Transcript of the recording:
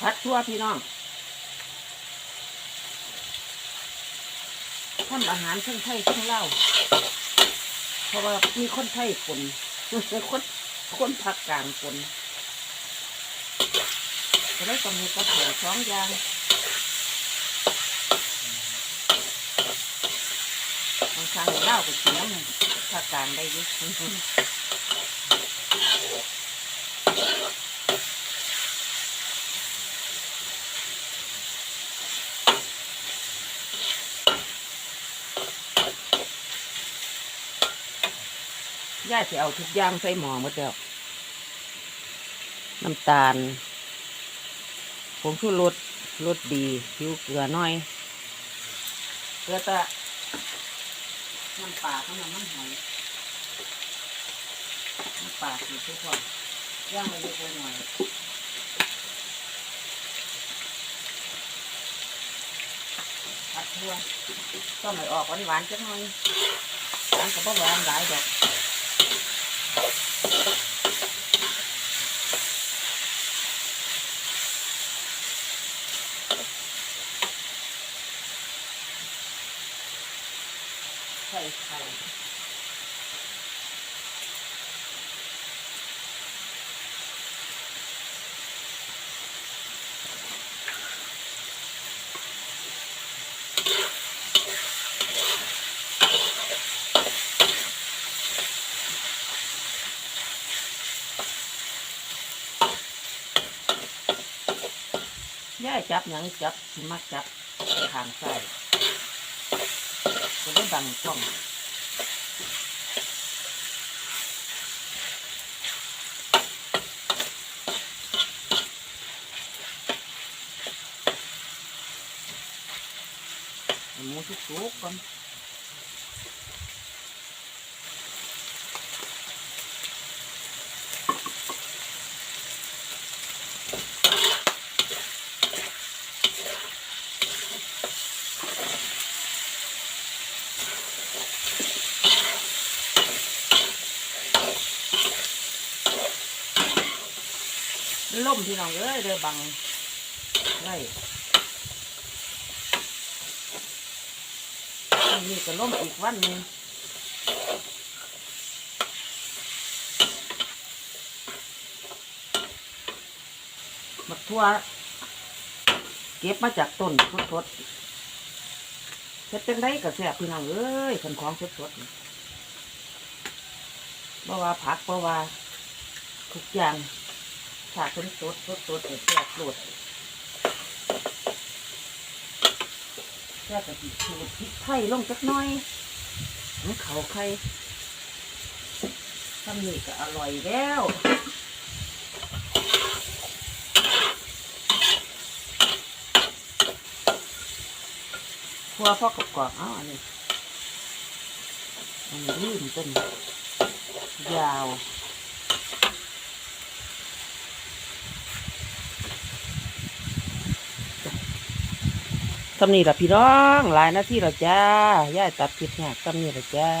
พัดทั่วพี่น้องทำอาหารเครื่องไทยเครื่องเล่าเพราะว่ามีคนไทยคนคนคนภาคกลางคนก็ได้ต้องมีกระเทียมสองอย่างบางครั้งเล่าก็กินน้ำภาคกลางได้ยิ่ ย่าจะเอาทุกอย่างใส่หม้อหมดแล้วน้ำตาลผงชูรสรสดีผิวเกลือน่อยเกลือตะน้ำปลาข้างน้ำมันหอยน้ำปลาคือทุกคนย่างไปเล็กๆหน่อยผัดทั่วต้องให้ออกหวานๆจักหน่อยหวานกับหวานหลายดอก ใส่ไข่ ย่ายจับหยังจับสิมักจับทางใส่จะได้ดังช่องหมูทุกทุกๆก่อน ล่มพี่น้องเอ้ยเด้อบังไว้นนี้ก็ล่มอีกวันนึงบักทั่วเก็บมาจากต้นสดๆเฮ็ดเป็นได้ก็แซ่บพี่น้องเอ้ยคนของสดๆนี่บ่ว่าผักบ่ว่าทุกอย่าง ถ้าเป็นสดสดๆเนี่ยแซ่บโลดแซ่บกะทิสูตรพริกไทยลงจักหน่อยมันเขาไข่ทำนี่ก็อร่อยแล้วคัวพอกกรอบๆเอาอันนี้อันนี้ลื่นต้นยาว ทำนี่ละพี่น้องหลายหน้าที่ละจ้าย่ายตัดผิดหักทำนี่ละจ้า